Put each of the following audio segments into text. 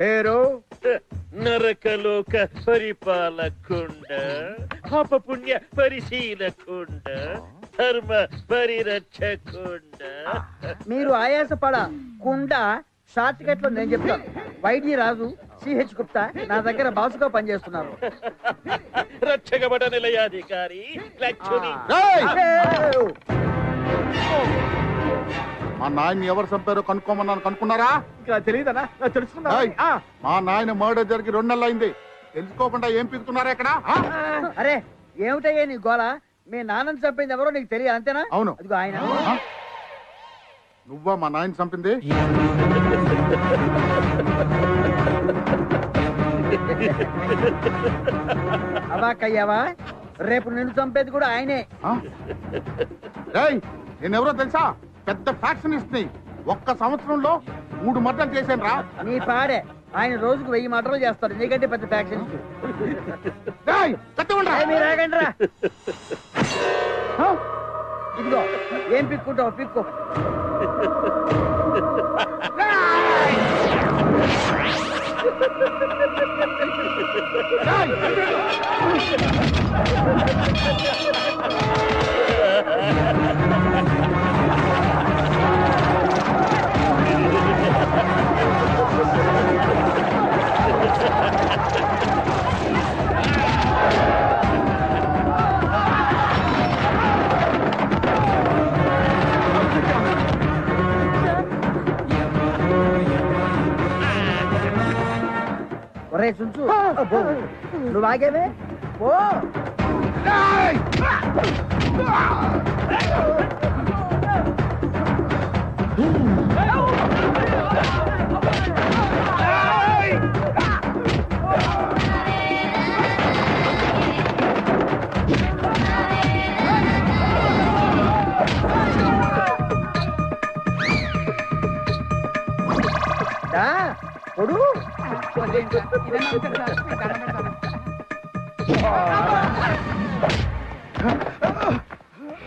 పేరు? నరకలోక పరిపాలకుండ పాపపుణ్య పరిశీలకుండ ధర్మ పరిరక్షకుండ. మీరు ఆయాసపడ కుండ షార్ట్ కట్లో నేను చెప్తాను వైద్య రాజు సిహెచ్ గుప్తా నా దగ్గర బాసుగా పనిచేస్తున్నారు. రక్షకబడ నిలయాధికారి లక్ష్మి! మా నాయన్ని ఎవరు చంపారో కనుక్కోమన్నాను. కనుక్కున్నారా? ఇంకా తెలియదనా తెలుసుకుందా? ఏయ్, మా నాయన మర్డర్ జరిగి రెండు నెలలు అయింది. తెలుసుకోకుండా ఏం పీకుతున్నారా ఇక్కడ? ఆ? అరే ఏమిటయ్యా నీ గోల? మీ నాన్నని చంపింది ఎవరో నీకు తెలియదు అంతేనా? అవును. అదిగో ఆయన. ఆ? నువ్వా మా నాయన చంపింది? అవాకయ్యావా రేపు నిన్ను చంపేది కూడా ఆయనే. ఆ? రేయ్ నేనెవరో తెలుసా? పెద్ద ఫ్యాక్షనిస్ట్ని ఒక్క సంవత్సరంలో మూడు మర్డర్లు చేశాను రా నీ పాడే. ఆయన రోజుకు వెయ్యి మటలు చేస్తాడు. నీకంటే పెద్ద ఫ్యాక్షన్? ఇదిగో ఏం పిక్కుంటావు పిక్కు. రేయ్, రే చుంచు నువ్వు ఆగేవే? ఓ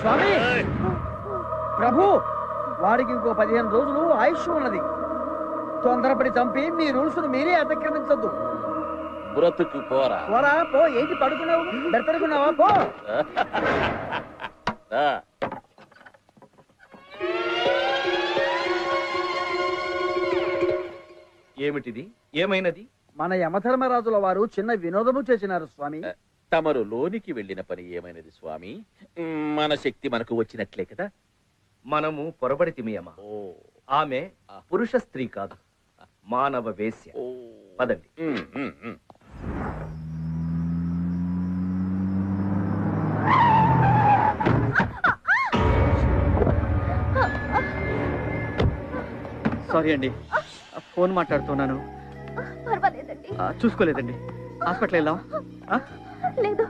స్వామి ప్రభు వాడికి ఇంకో పదిహేను రోజులు ఆయుష్ ఉన్నది. తొందరపడి చంపి మీ రూల్స్ మీరే అతిక్రమించద్దు. బ్రతుకు పోరా. పోరా పో ఏంటి పడుకున్నావు? బెత్తడుకున్నావా పో. ఏమిటిది? ఏమైనది? మన యమధర్మరాజుల వారు చిన్న వినోదము చేసినారు స్వామి. తమరు లోనికి వెళ్ళిన పని ఏమైనది స్వామి? మన శక్తి మనకు వచ్చినట్లే కదా? మనము పొరబడితిమియమా? ఓ. ఆమె పురుష స్త్రీ కాదు మానవ వేశ్య. పదండి. సారీ అండి. ఫోన్ మాట్లాడుతున్నాను. పర్వాలేదండి. ఆ, చూసుకోలేదండి. హాస్పిటల్? లేదు.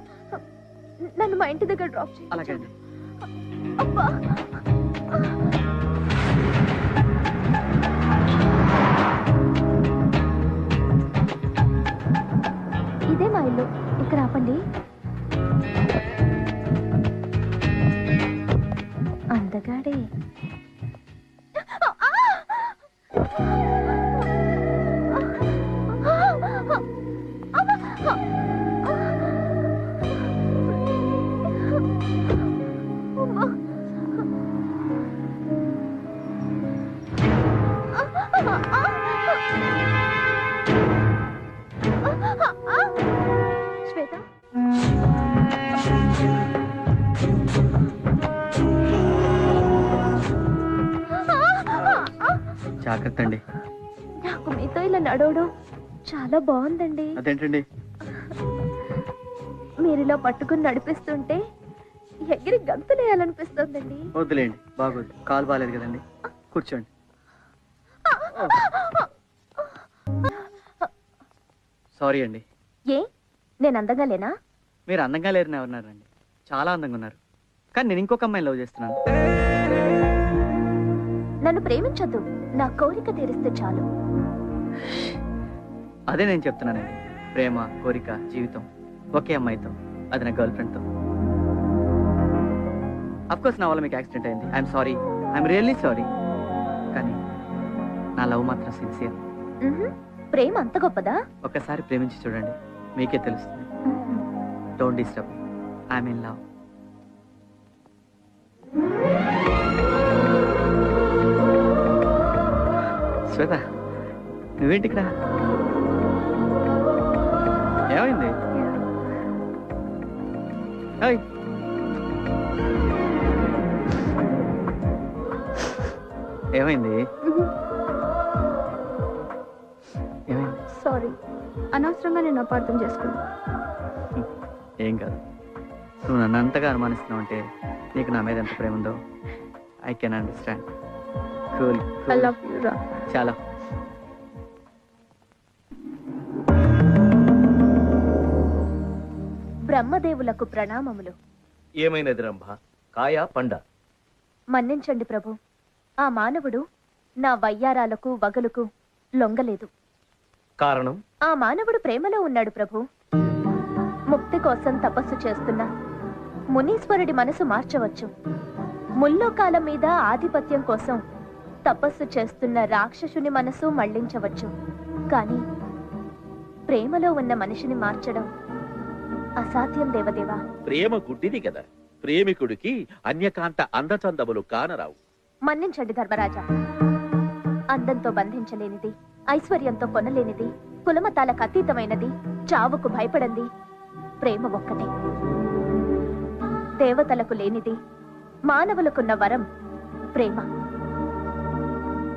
నన్ను మా ఇంటి దగ్గర డ్రాప్ చేయి అలాగే అండి. అబ్బా! జాగ్రత్త అండి నాకు మీతో ఇలా నడవడం చాలా బాగుందండి. అదేంటండి? మీరు ఇలా పట్టుకుని నడిపిస్తుంటే ఎగిరి గంతులేయాలనిపిస్తోందండి వద్దులేండి బాగోదు. కాలు బాగాలేదు కదండి. కూర్చోండి. సారీ అండి. ఏ? నేను అందంగా లేనా? మీరు అందంగా లేరని ఎవరున్నారండి చాలా అందంగా ఉన్నారు. కానీ నేను ఇంకొక అమ్మాయిని లవ్ చేస్తున్నాను. నన్ను ప్రేమించొద్దు. నా కోరిక తీరిస్తే చాలు. అదే నేను చెప్తున్నానండి. ప్రేమ కోరిక జీవితం ఒకే అమ్మాయితో అది నా గర్ల్ ఫ్రెండ్తో కోర్స్ నా వల్ల మీకు యాక్సిడెంట్ అయింది. I'm sorry I'm really sorry కానీ నా లవ్ మాత్రం సిన్సియర్. ప్రేమ అంత గొప్పదా? ఒక్కసారి ప్రేమించి చూడండి. మీకే తెలుస్తుంది. Don't disturb I mean love Shweta నువ్వేంటి ఇక్కడ ఏమైంది? ఏమైంది? సారీ అనవసరంగా నేను అపార్థం చేసుకున్నా. ఏం కాదు. నువ్వు నన్ను అంతగా అనుమానిస్తున్నావు అంటే నీకు నా మీద ఎంత ప్రేమ ఉందో I can understand cool I love you రా చాలా బ్రహ్మదేవులకు ప్రణామములు. ఏమైనది రంభ? కాయ పండ? మన్నించండి ప్రభు. ఆ మానవుడు నా వయ్యారాలకు వగలుకు లొంగలేదు. కారణం? ఆ మానవుడు ప్రేమలో ఉన్నాడు ప్రభు. ముక్తి కోసం తపస్సు చేస్తున్న మునీశ్వరుడి మనసు మార్చవచ్చు. ముల్లోకాల మీద ఆధిపత్యం కోసం తపస్సు చేస్తున్న రాక్షసుని మనసు మళ్ళించవచ్చు. కానీ ప్రేమలో ఉన్న మనిషిని మార్చడం అసాధ్యం దేవదేవా. ప్రేమ గుడ్డిది కదా. ప్రేమికుడికి అన్యకాంత అందచందములు కానరావు. మన్నించండి ధర్మరాజా. అందంతో బంధించలేనిది ఐశ్వర్యంతో కొనలేనిది కులమతాలకు అతీతమైనది చావుకు భయపడంది ప్రేమ ఒక్కటే. దేవతలకు లేనిది మానవులకున్న వరం ప్రేమ.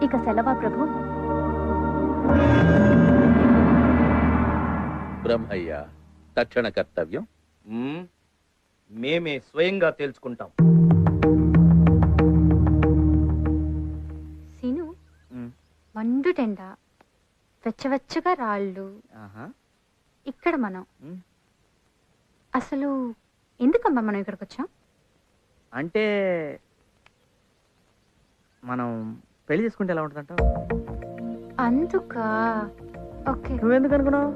ఇక సెలవా ప్రభు బ్రహ్మయ్య తక్షణ కర్తవ్యం మ్మ్. మేమే స్వయంగా తేల్చుకుంటాం సీను మ్. మండుటెండ వెచ్చవెచ్చగా రాళ్ళు ఆహా ఇక్కడ మనం. అసలు ఎందుకమ్మా మనం ఇక్కడికి వచ్చాం అంటే మనం పెళ్ళి చేసుకుంటే ఎలా ఉంటుందంట అందుక? ఓకే. నువ్వెందుకు అనుకున్నావు?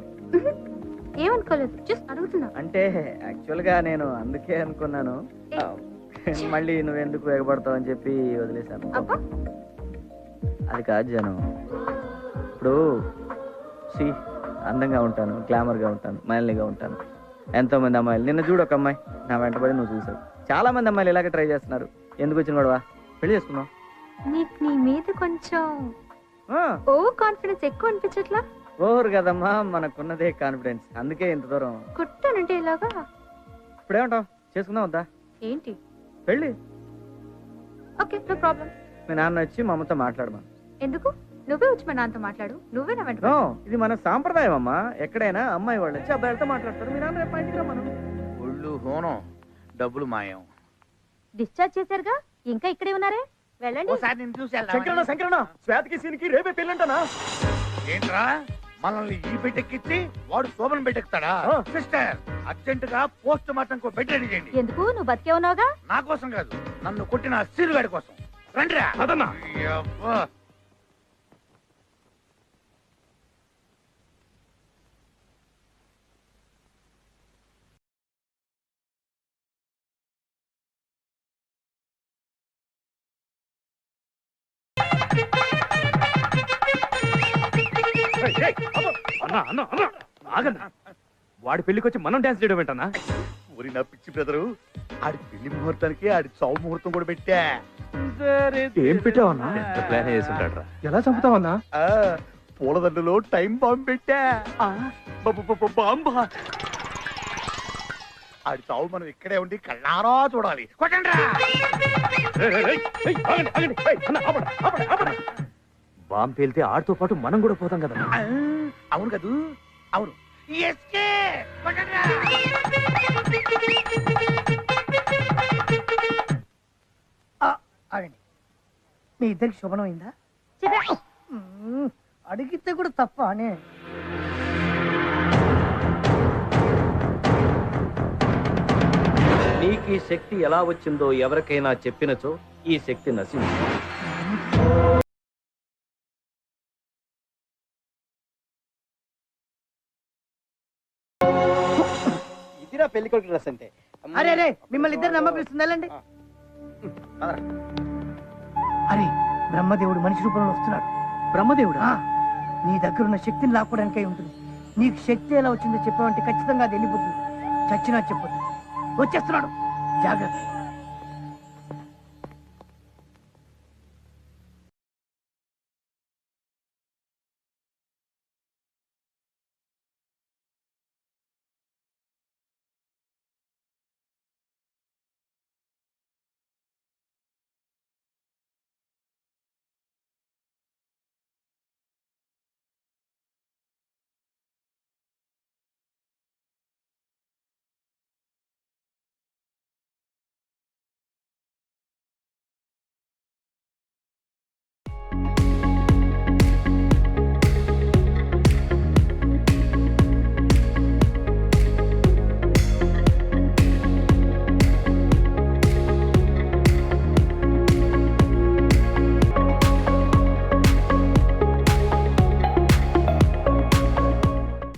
ఏమనుకోలేదు జస్ట్ అడుగుతున్నా. అంటే యాక్చువల్గా నేను అందుకే అనుకున్నాను. ఆ, మళ్ళీ నువ్వెందుకు ఎగబడతావు అని చెప్పి వదిలేశాను. అబ్బా. అది కాదు జను. ఇప్పుడు సి అందంగా ఉంటాను గ్లామర్గా ఉంటాను మైల్గా ఉంటాను. ఎంతో మంది అమ్మాయిలు. నిన్న చూడు ఒక అమ్మాయి. నా వెంటబడి నువ్వు చూసావు. చాలా మంది అమ్మాయిలు ఇలాగే ట్రై చేస్తున్నారు. ఎందుకు వచ్చిన గొడవ? పెళ్ళి చేసుకున్నావు? నీకు నీ మీద కొంచెం ఆ, ఓ కాన్ఫిడెన్స్ ఎక్కువ అనిపించట్లా? ఓవర్ కదమ్మా మనకున్నదే కాన్ఫిడెన్స్. అందుకే ఇంత దూరం. కుట్టానంటే ఇలాగా? ఇప్పుడేమంటావు? చేసుకుందాం వద్దా? ఏంటి? పెళ్ళి. Okay no problem. మీ నాన్న వచ్చి మా అమ్మతో మాట్లాడమా ఎందుకు? నువ్వే వచ్చి మా నాన్నతో మాట్లాడు. నువ్వే నా వెంట నో ఇది మన సాంప్రదాయం అమ్మా. ఎక్కడైనా అమ్మాయి వాళ్ళు వచ్చి అబ్బాయిలతో మాట్లాడతారు. మీ నాన్న రేపు మా ఇంటికి రమ్మను. ఒళ్ళు హోనం డబ్బులు మాయం. డిశ్చార్జ్ చేశారుగా? ఇంకా ఇక్కడే ఉన్నారే? వెళ్ళండి. ఓసారి నేను చూసి శంకరణ శంకరణ శ్వేతకి సీనికి రేపే పెళ్ళంటనా? ఏంట్రా? మనల్ని ఈ బిడ్డెక్కిచ్చి వాడు శోభన బిడ్డెక్కుతాడా ఆ. సిస్టర్ అర్జెంట్గా పోస్ట్ మార్టం కో బెడ్ రెడీ చేయండి. ఎందుకు? నువ్వు బతికే ఉన్నావుగా? నా కోసం కాదు నన్ను కొట్టిన సీరుగాడి కోసం. రండిరా. అయ్యబ్బా. అన్నా అన్నా అన్నా. ఆగన్నా వాడి పెళ్ళికి వచ్చి మనం డాన్స్ చేయడం ఏంటన్నా? ఊరి నా పిచ్చి బ్రదరు. ఆడి పెళ్ళి ముహూర్తానికి ఆడి చావు ముహూర్తం కూడా పెట్టా. ఏం పెట్టావన్నా? ఎంత ప్లాన్ చేసి ఉంటాడు ఎలా చంపుతావన్నా? ఆ, పూలదండలో టైం బాంబ్ పెట్టా. బ- బ- బ- బాంబా. ఆడి చావు మనం ఇక్కడే ఉండి కళ్ళారా చూడాలి. కొట్టండి బాంబు పేలితే ఆడితో పాటు మనం కూడా పోతాం కదా. అవును కదూ? అవును. ఆగండి. మీ ఇద్దరికి శుభనమైందా. అడిగితే కూడా తప్ప అనే. నీకు ఈ శక్తి ఎలా వచ్చిందో ఎవరికైనా చెప్పినచో ఈ శక్తి నశించు పెళ్ళి కొడుకు డ్రెస్ అంటే. అరే అరే మిమ్మల్ని ఇద్దరు నమ్మ అరే బ్రహ్మదేవుడు మనిషి రూపంలో వస్తున్నాడు. బ్రహ్మదేవుడా? నీ దగ్గరున్న శక్తిని లాక్కోవడానికై ఉంటుంది. నీకు శక్తి ఎలా వచ్చిందో చెప్పావంటే ఖచ్చితంగా అది వెళ్ళిపోతుంది. చచ్చినా చెప్పొద్దు. వచ్చేస్తున్నాడు. జాగ్రత్త.